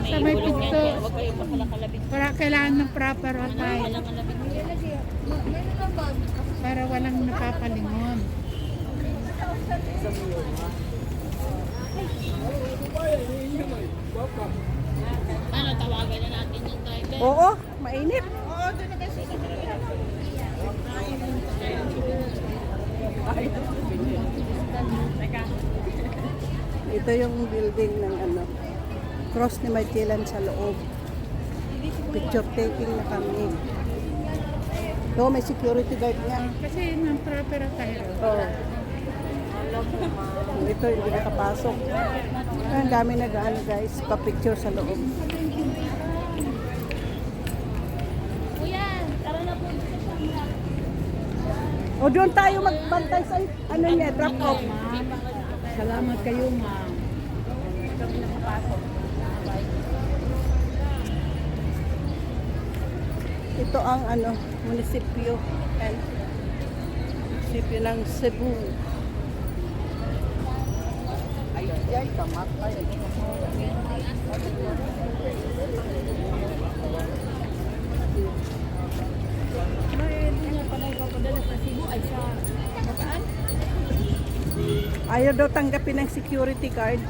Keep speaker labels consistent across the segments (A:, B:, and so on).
A: Sa may pinto. Para kailangan ng proper
B: kalabit.
A: para walang napapalingon.
B: Ano, tawagan na natin yung driver.
C: Oo, mainit. Ito yung building ng ano, Cross ni Magellan sa loob. Picture taking na kami. So, may security guard niya.
A: Kasi ng proper atay.
C: Oo. Ito, hindi nakapasok. Ang dami nag-ano guys, pa-picture sa loob.
B: Kuya, tara na po.
C: O doon tayo magbantay sa ano niya, drop off.
A: Salamat kayo, ma'am.
C: Ito ang ano, munisipyo. Yan. Munisipyo ng Cebu. Ay, ay, kamatay. Ayaw daw tanggapin ng security guard.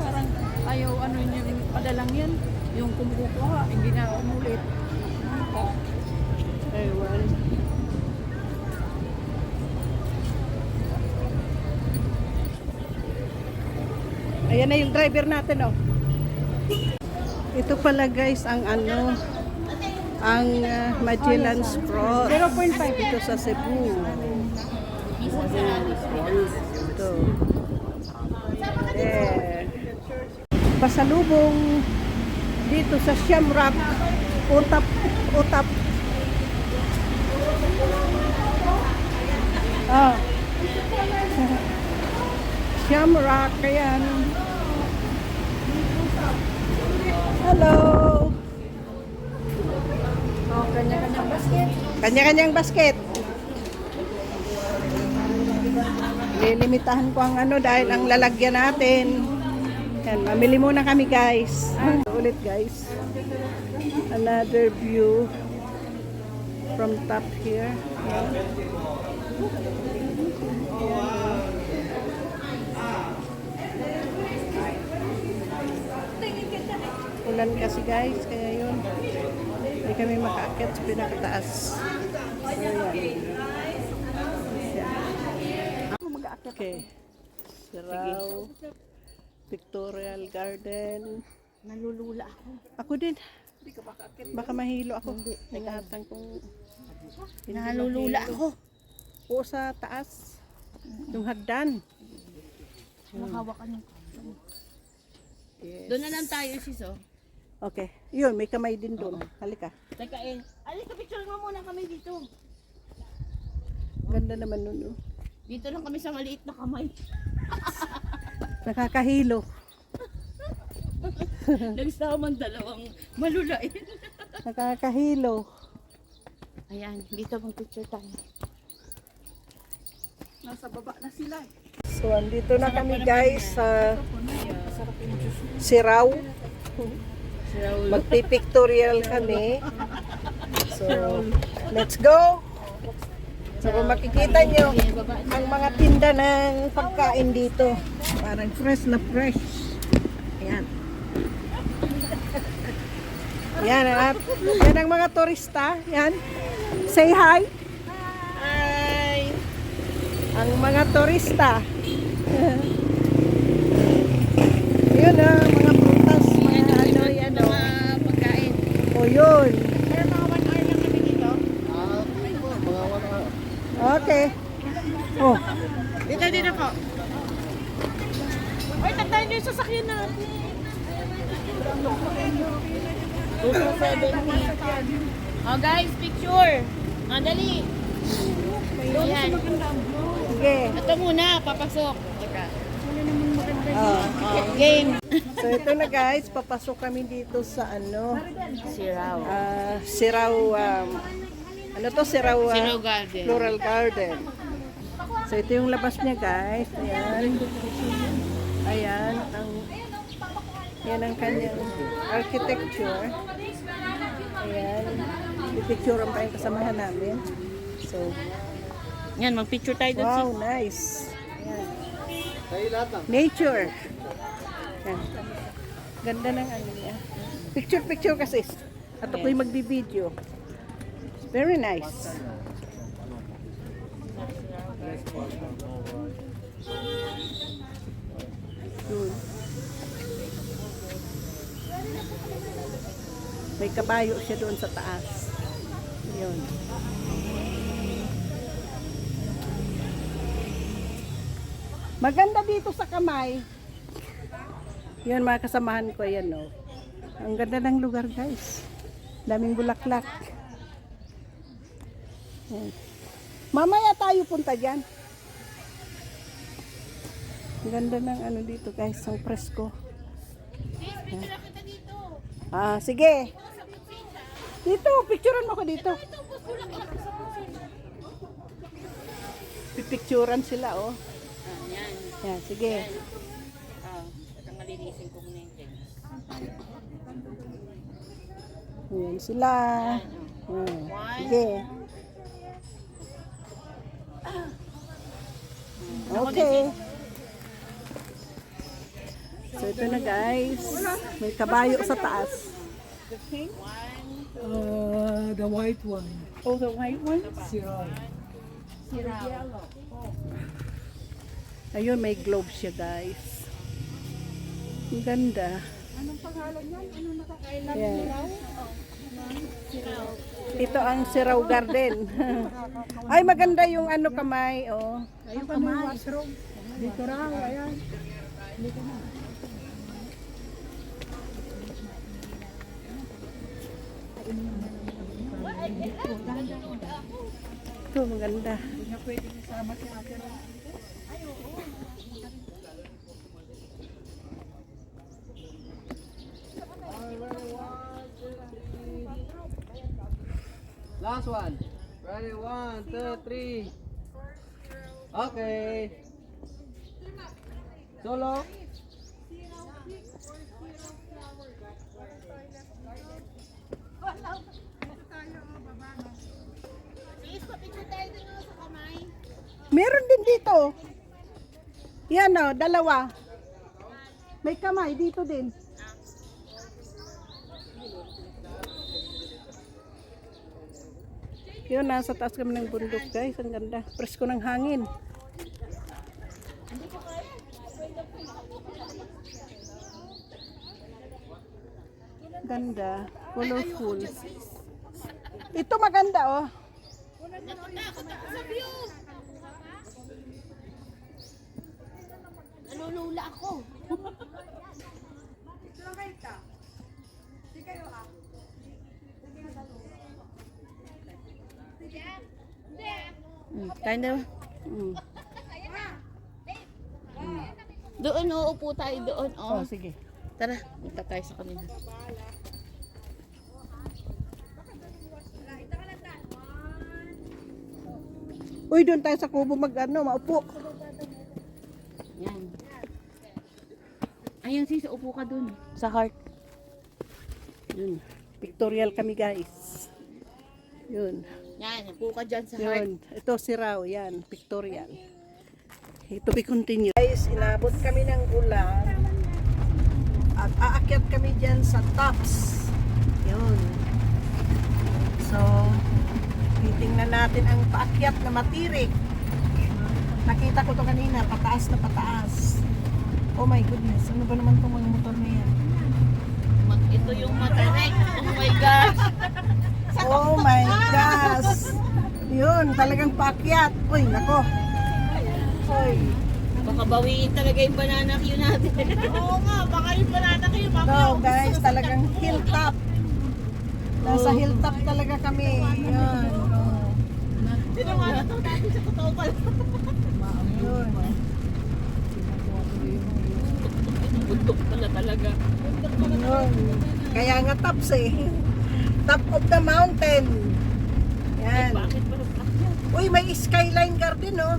A: Parang ayaw ano yung padalang yan. Yung kumukuha, hindi na umulit.
C: Ewan. Ayan na yung driver natin, oh. Ito pala guys ang ano, ang uh, Magellan's Cross. 0.5 dito sa Cebu. Ito. There. Pasalubong dito sa Shamrock Utap Utap Ah. Shamrock ayan. Hello.
A: Oh, kanya-kanyang basket.
C: Kanya-kanyang basket. Lilimitahan ko ang ano dahil ang lalagyan natin. Yan, mamili muna kami guys. Ulit guys. Another view from top here. Yan. Ulan kasi guys, kaya yun. Hindi kami makaakyat sa pinakataas. Ayan. Okay. Siraw. Pictorial Garden.
B: Nalulula ako.
C: Ako din. Baka mahilo ako. Ingatan kong
B: Nalulula ako.
C: o sa taas. Yung hagdan.
B: Makawakan ng
C: Yes.
B: Doon na lang tayo, sis, oh.
C: Okay. Yun, may kamay din doon. Halika.
B: Teka, eh. Alika, picture mo muna kami dito.
C: Ganda naman nun. oh.
B: Dito lang kami sa maliit na kamay.
C: Nakakahilo.
B: Nagsama ang dalawang malulain.
C: Nakakahilo.
B: Ayan, dito mag-picture tayo.
A: Nasa baba na sila. eh.
C: So, andito na kami guys sa Siraw. Magpipictorial kami. So, let's go! So, kung makikita nyo, ang mga tinda ng pagkain dito. Parang fresh na fresh. Ayan. Yan, at yan ang mga turista. Yan. Say hi. Hi. Ang mga turista. Yun ah, mga prutas, mga ano, yan o.
B: Mga pagkain.
C: O yun.
B: Pero mga one hour lang kami dito.
C: Okay. Oh,
B: Dito, dito po. Ay, tandaan niyo yung sasakyan natin. 270. Oh guys, picture. Ah, dali. Ayan.
C: sige.
B: Ito muna, papasok.
C: Oh.
B: Oh. Game.
C: So ito na guys, papasok kami dito sa ano,
B: Siraw.
C: ah, Siraw, um, ano to, Siraw, ah,
B: Siraw Garden.
C: Floral Garden. So ito yung labas niya guys. Ayan. Ayan ang yan ang kanyang architecture. Ayan. Pipicture pa yung kasamahan namin. So,
B: Yan, mag-picture tayo doon.
C: wow, nice. Ayan. Nature. Ayan. Ganda ng ano niya. Picture, picture kasi. At ako'y magbi-video. Very nice. Yun. May kabayo siya doon sa taas. Yun. Maganda dito sa kamay. Yan mga kasamahan ko yan no. Ang ganda ng lugar guys. Daming bulaklak. Yan. Mamaya tayo punta dyan. Ang ganda ng ano dito guys, ang presko. Ah, sige. Dito, picturean mo ko dito. Pipicturean sila oh.
B: Yan.
C: Yan, sige.
B: Ah, ito malinisin ko muna yung things.
C: Ayan sila. Ayan. Sige. Okay. So ito na guys. May kabayo sa taas.
D: Uh, the white one.
C: Oh, the white one?
D: Sirao.
C: Ayun, may globe siya guys. Ang ganda. Anong pangalan yan? Ano nakakailan Ito ang Siraw Garden. Ay, maganda yung ano kamay. Oh.
D: Ayun washroom. Dito raw, ayan.
C: Ito, maganda.
E: Last one. Ready? One, two, three. Okay. Solo.
C: Meron din dito. Yan o, dalawa. May kamay dito din. Yun, nasa taas kami ng bundok guys. Ang ganda. Presko ng hangin. Ganda. Colorful. Ito maganda oh.
B: Nalulula ako.
C: Mm, kind of. Mm.
B: Doon, uupo tayo doon. Oh.
C: Oh, sige.
B: Tara, punta tayo sa kanila.
C: Uy, doon tayo sa kubo mag ano, maupo.
B: Yan. Ayun sis, upo ka doon. Sa heart.
C: Yun. Pictorial kami guys. Yun.
B: Yan, upo ka dyan sa heart.
C: Yun. Ito si Rao. Yan. Pictorial. Okay, to be continued. Guys, inabot kami ng ulan. At aakyat kami dyan sa tops. Yun. So, titingnan natin ang paakyat na matirik. Nakita ko to kanina, pataas na pataas. Oh my goodness, ano ba naman itong mga motor na yan?
B: Ito yung matarik. Oh my gosh.
C: Oh my gosh! Yun, talagang paakyat. Uy, nako. Uy.
B: Baka bawiin talaga yung banana queue natin. Oo nga, baka yung banana queue
C: So guys, talagang hilltop. Nasa hilltop talaga kami. Yan. Oh.
B: Tinawanan to natin sa totoo pala.
C: Yun.
B: Buntok
A: talaga.
C: Yun. Kaya nga tops eh. Top of the mountain. Yan.
B: Bakit pa rin
C: Uy, may skyline garden oh.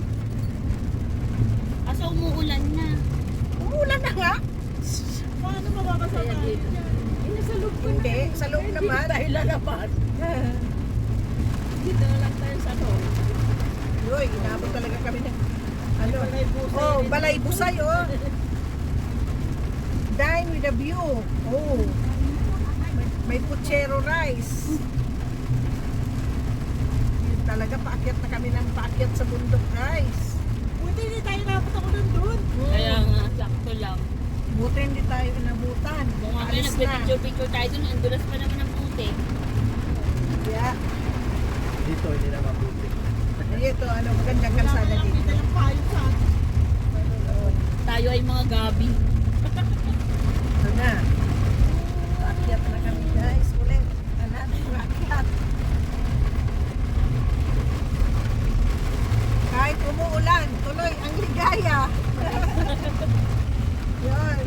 B: Asa umuulan na.
C: Umulan na nga.
B: Paano mababasa tayo?
C: Hindi, sa loob naman.
A: Dahil lalabas. Dito na lang tayo sa loob.
C: Uy, inabot talaga kami ng ano? Oh, balay busay oh. A view. Oh. May, may puchero rice. Yun talaga, paakyat na kami ng paakyat sa bundok guys. Buti hindi tayo napot ako nandun.
B: Kaya nga, sakto lang.
C: Buti hindi tayo inabutan.
B: Kung nga kayo nagpipicture-picture tayo dun, ang dulas pa naman ang puti.
C: Yeah.
E: Dito, hindi na mabuti.
C: Ito, ano, magandang kalsada dito.
B: Tayo ay mga gabi.
C: Na. Paakyat na kami guys. Ulit. Anak, paakyat. Kahit umuulan, tuloy ang ligaya. Yun.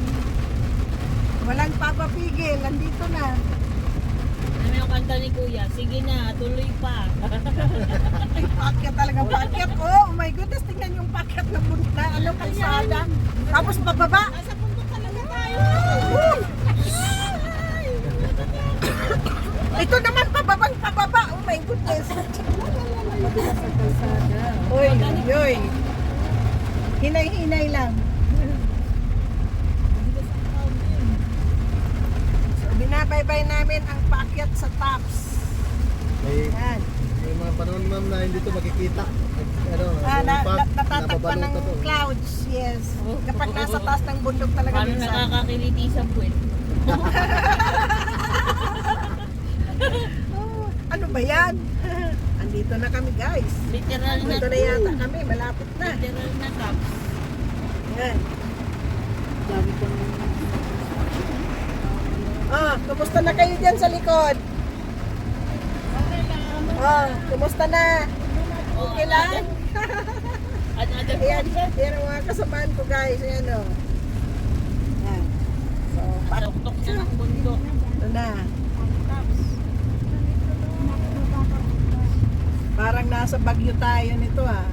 C: Walang papapigil. Nandito na.
B: Ano yung kanta ni Kuya? Sige na, tuloy pa.
C: Ay, paakyat talaga. Paakyat. Oh, my goodness. Tingnan yung paakyat na punta. Ano, kalsada. Tapos bababa.
B: Sa bundok talaga tayo.
C: Ito naman pababang pababa. Oh my goodness. Uy, uy. Hinay-hinay lang. Binabaybay namin ang paakyat sa tops.
E: May,
C: Yan.
E: may mga panahon ma'am na hindi to makikita. Ano,
C: Ah, na, na, natatakpan ng
E: nababalot ako.
C: clouds. Yes. Kapag nasa taas ng bundok talaga
B: Paano
C: minsan.
B: nakakakiliti sa puwet?
C: Oh, ano ba yan? Andito na kami guys.
B: Literal na
C: Dito na yata kami. Malapit na.
B: Literal na tops.
C: Yan. Ah, kumusta na kayo dyan sa likod? Ah, kumusta na? Okay lang?
B: Another
C: Ayan, ayan ang mga kasamaan ko guys. Ayan o. Yan. So, parang
B: Tuktok na ng bundok.
C: ito na. Parang nasa Bagyo tayo nito ah.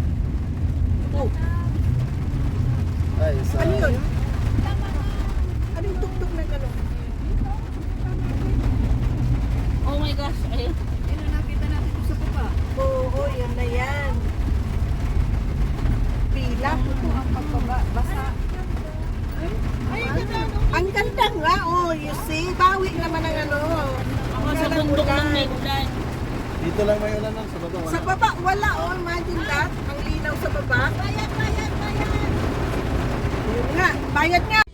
C: Oh,
E: Ay, sa,
C: ano yun? Ano yung tuktok na gano'n?
B: Oh my gosh, ayun.
A: Yun ang nakita natin ko sa baba.
C: Oo, yan na yan. Pila, puto ang pagbaba. Basa. Ay, ang ganda nga, oh, you see, bawi naman ang ano.
B: Ako sa bundok may ulan.
E: dito lang may ulan sa baba. Wala.
C: Sa baba, wala, oh, imagine that, ang linaw sa baba. Bayad, bayad, bayad. Yun nga, bayad nga.